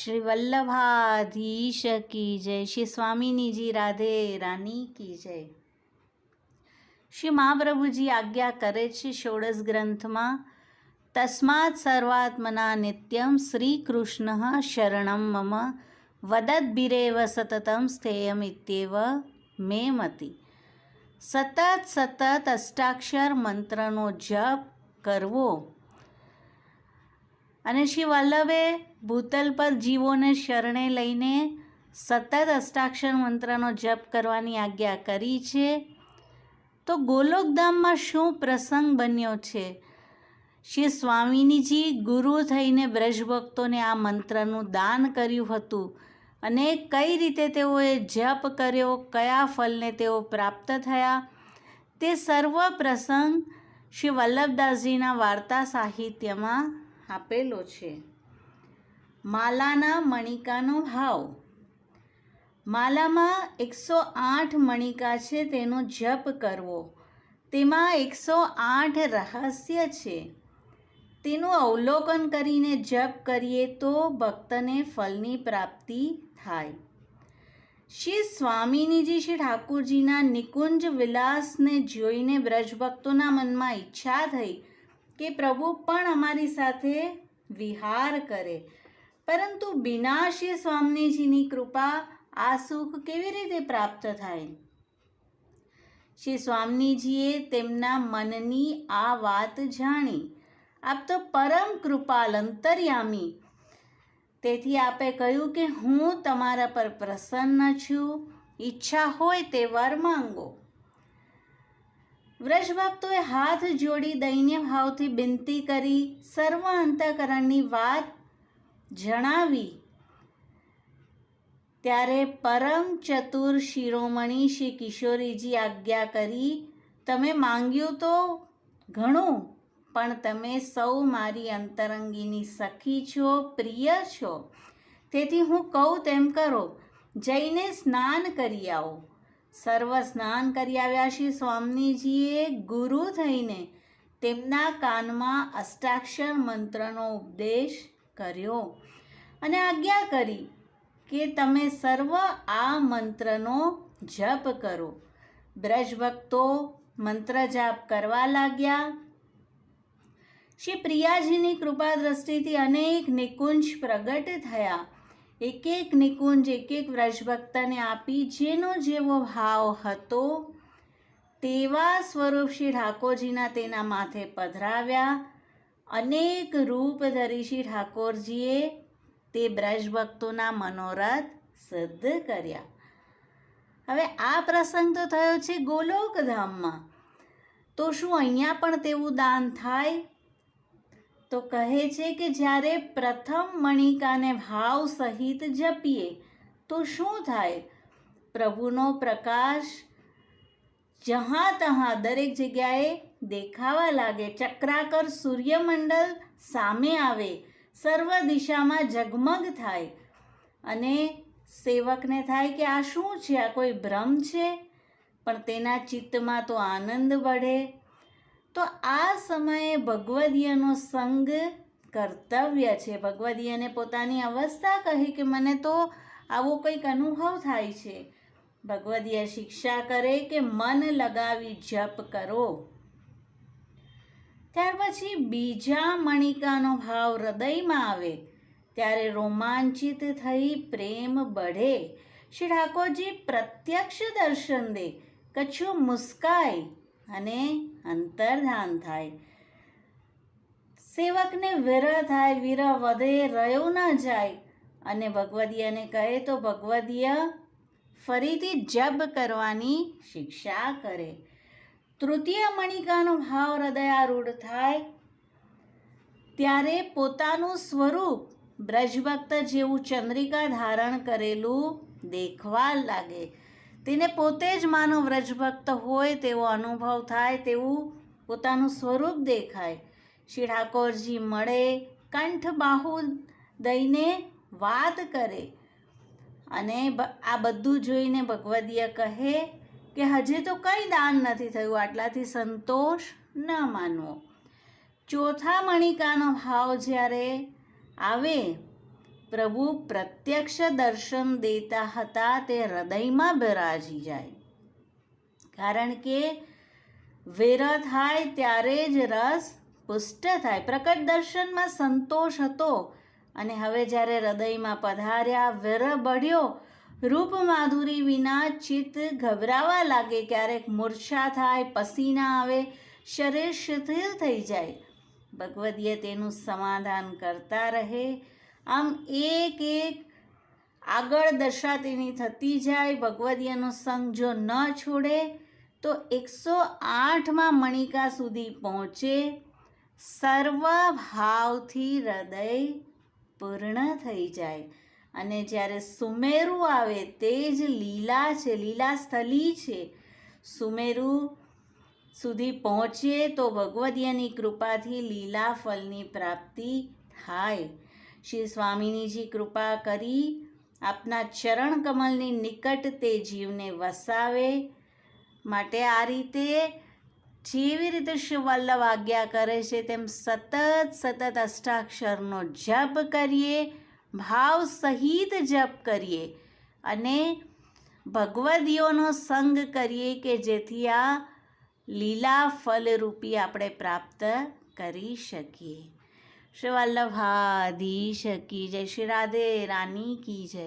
શ્રી વલ્લભાધીશ કી જય. શ્રી સ્વામિનીજી રાધે રાની કી જય. શ્રી મહાપ્રભુજી આજ્ઞા કરે છે ષોડશ ગ્રંથમાં તસ્માત સર્વાત્મના નિત્યમ શ્રી કૃષ્ણ શરણમ મમ, વદદ્ભિરેવ સતતમ સ્થેયમ ઇત્યેવ મે મતિ. સતત સતત અષ્ટાક્ષર મંત્રનો જપ કરવો. અને શ્રી વલ્લભે ભૂતલ પર જીવોને શરણે લઈને સતત અષ્ટાક્ષર મંત્રનો જપ કરવાની આજ્ઞા કરી છે. તો ગોલોકધામમાં શું પ્રસંગ બન્યો છે? શ્રી સ્વામિનીજી ગુરુ થઈને બ્રજભક્તોને આ મંત્રનું દાન કર્યું હતું અને કઈ રીતે તેઓએ જપ કર્યો, કયા ફલને તેઓ પ્રાપ્ત થયા? તે સર્વ પ્રસંગ શ્રી વલ્લભદાસજીના વાર્તા સાહિત્યમાં આપેલો છે. માલાના મણિકાનો ભાવ. માલામાં એકસો આઠ મણિકા છે, તેનો જપ કરવો. તેમાં એકસો આઠ રહસ્ય છે. તેનું અવલોકન કરીને જપ કરીએ તો ભક્તને ફલની પ્રાપ્તિ થાય. શ્રી સ્વામિનીજી શ્રી ઠાકુરજીના નિકુંજ વિલાસને જોઈને બ્રજભક્તોના મનમાં ઈચ્છા થઈ કે પ્રભુ પણ અમારી સાથે વિહાર કરે. પરંતુ બિના શ્રી સ્વામીજીની કૃપા આ સુખ કેવી રીતે પ્રાપ્ત થાય? શ્રી સ્વામીજીએ તેમના મનની આ વાત જાણી. આપ તો પરમ કૃપાલ અંતર્યામી તેથી આપે કહ્યું કે હું તમારા પર પ્રસન્ન છું. ઈચ્છા હોય તે વર માંગો. વ્રજભક્તોએ હાથ જોડી દૈન્ય ભાવથી વિનંતી કરી, સર્વ અંતકરણની વાત જણાવી. ત્યારે પરમ ચતુર શિરોમણી શ્રી કિશોરીજી આજ્ઞા કરી, તમે માંગ્યું તો ઘણું, પણ તમે સૌ મારી અંતરંગીની સખી છો, પ્રિય છો. તેથી હું કહું તેમ કરો, જઈને સ્નાન કરી આવો. સર્વ સ્નાન કરી આવ્યા શ્રી સ્વામીજીએ ગુરુ થઈને તેમના કાનમાં અષ્ટાક્ષર મંત્રનો ઉપદેશ કર્યો અને આજ્ઞા કરી કે તમે સર્વ આ મંત્રનો જપ કરો. બ્રજભક્તો મંત્ર જાપ કરવા લાગ્યા. શ્રી પ્રિયાજીની કૃપા દ્રષ્ટિથી અનેક નિકુંજ પ્રગટ થયા. એક એક નિકુંજ એક એક વ્રજભક્તને આપી જેનો જેવો ભાવ હતો તેવા સ્વરૂપ શ્રી ઠાકોરજીના તેના માથે પધરાવ્યા. અનેક રૂપ ધરી શ્રી ઠાકોરજીએ તે બ્રજભક્તોના મનોરથ સિદ્ધ કર્યા. હવે આ પ્રસંગ તો થયો છે ગોલોકધામમાં. તો શું અહીંયા પણ તેવું દાન થાય? તો કહે છે કે જ્યારે પ્રથમ મણિકાને ભાવ સહિત જપીએ, તો શું થાય? પ્રભુનો પ્રકાશ જહાં તહાં દરેક જગ્યાએ દેખાવા લાગે. ચક્રાકર સૂર્યમંડળ સામે આવે, સર્વ દિશામાં ઝગમગ થાય. અને સેવકને થાય કે આ શું છે? આ કોઈ ભ્રમ છે? પણ તેના ચિત્તમાં તો આનંદ बढ़ે તો આ સમયે ભગવદીયનો સંગ કર્તવ્ય છે. ભગવદીયને પોતાની અવસ્થા કહી કે મને તો આવો કંઈક અનુભવ થાય છે. ભગવદીય શિક્ષા કરે કે મન લગાવી જપ કરો. ત્યાર પછી બીજા મણિકાનો ભાવ હૃદયમાં આવે. ત્યારે રોમાંચિત થઈ પ્રેમ બઢે. શ્રી ઠાકોરજી પ્રત્યક્ષ દર્શન દે. કચ્છું મુસ્કાય. અને અંતર્ધાન થાય. સેવકને વિરહ થાય, વિરહ વધે, રહ્યો ન જાય. અને ભગવદીયાને કહે તો ભગવદીય ફરીથી જબ કરવાની શિક્ષા કરે. તૃતીય મણિકાનો ભાવ હૃદયારૂઢ થાય. ત્યારે પોતાનું સ્વરૂપ બ્રજભક્ત જેવું ચંદ્રિકા ધારણ કરેલું દેખવા લાગે. તેને પોતે જ માનો વ્રજભક્ત હોય તેવો અનુભવ થાય, તેવું પોતાનું સ્વરૂપ દેખાય. શ્રી ઠાકોરજી મળે, કંઠ બાહુ દઈને વાત કરે. અને આ બધું જોઈને ભગવદીય કહે કે હજી તો કંઈ દાન નથી થયું, આટલાથી સંતોષ ન માનવો. ચોથા મણિકાનો ભાવ જ્યારે આવે પ્રભુ પ્રત્યક્ષ દર્શન દેતા હતા તે હૃદયમાં બિરાજી જાય. કારણ કે વેર થાય ત્યારે જ રસ પુષ્ટ થાય. પ્રકટ દર્શનમાં સંતોષ હતો અને હવે જ્યારે હૃદયમાં પધાર્યા, વેર બળ્યો રૂપ માધુરી વિના ચિત્ત ગભરાવા લાગે, ક્યારેક મૂર્છા થાય, પસીના આવે, શરીર શિથિલ થઈ જાય. ભગવદીએ તેનું સમાધાન કરતા રહે આમ એક એક આગળ દર્શાતીની તેની થતી જાય, ભગવદીયનો સંગ જો ન છોડે, તો એકસો આઠમાં મણિકા સુધી પહોંચે. સર્વ ભાવથી હૃદય પૂર્ણ થઈ જાય. અને જ્યારે સુમેરુ આવે, તે જ લીલા છે, લીલા સ્થલી છે. સુમેરુ સુધી પહોંચીએ તો ભગવદીયની કૃપાથી લીલા ફલની પ્રાપ્તિ થાય. શ્રી સ્વામિનીજી કૃપા કરી આપના ચરણ કમલની નિકટ તે જીવને વસાવે માટે આ રીતે જેવી રીતે શિવ વલ્લભ આજ્ઞા કરે છે, તેમ સતત સતત અષ્ટાક્ષરનો જપ કરીએ, ભાવ સહિત જપ કરીએ અને ભગવદીઓનો સંગ કરીએ કે જેથી આ લીલા ફલરૂપી આપણે પ્રાપ્ત કરી શકીએ. શ્રી વલ્લભાધીશ કી જય શ્રી રાધે રાની કી જય.